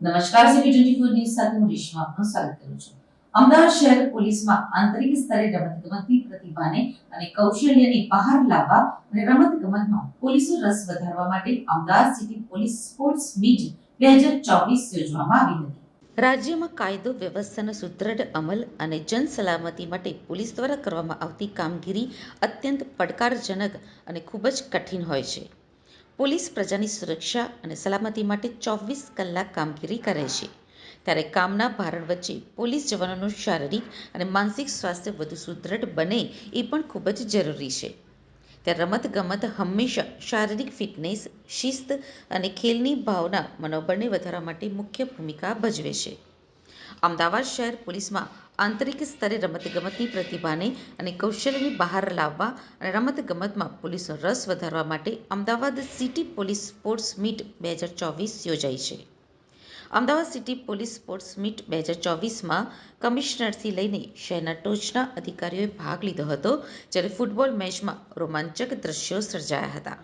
નમસ્કાર CP twenty સાથે હું રેશમા આપનું સ્વાગત કરું છું અમદાવાદ શહેર પોલીસમાં આંતરિક સ્તરે રમતગમતની પ્રતિભાને અને કૌશલ્યને બહાર લાવવા અને રમતગમતમાં પોલીસનો રસ વધારવા માટે Ahmedabad city police sports meet બે હજાર ચોવીસ યોજવામાં આવી હતી રાજ્યમાં કાયદો વ્યવસ્થાનો સુદૃઢ અમલ અને જન સલામતી માટે પોલીસ દ્વારા કરવામાં આવતી કામગીરી અત્યંત પડકારજનક અને ખૂબ જ કઠિન હોય છે પોલીસ પ્રજાની સુરક્ષા અને સલામતી માટે ચોવીસ કલાક કામગીરી કરે છે. ત્યારે કામના ભારણ વચ્ચે પોલીસ જવાનોનું શારીરિક અને માનસિક સ્વાસ્થ્ય વધુ સુદૃઢ બને એ પણ ખૂબ જ જરૂરી છે. ત્યારે રમતગમત હંમેશા શારીરિક ફિટનેસ, શિસ્ત અને ખેલની ભાવના મનોબળને વધારવા માટે મુખ્ય ભૂમિકા ભજવે છે. અમદાવાદ શહેર પોલીસમાં આંતરિક સ્તરે રમતગમતની પ્રતિભાને અને કૌશલ્યને બહાર લાવવા અને રમતગમતમાં પોલીસનો રસ વધારવા માટે Ahmedabad city police sports meet બે હજાર ચોવીસ યોજાઈ છે. Ahmedabad city police sports meet બે હજાર ચોવીસમાં કમિશનરથી લઈને શહેરના ટોચના અધિકારીઓએ ભાગ લીધો હતો, જ્યારે ફૂટબોલ મેચમાં રોમાંચક દ્રશ્યો સર્જાયા હતા.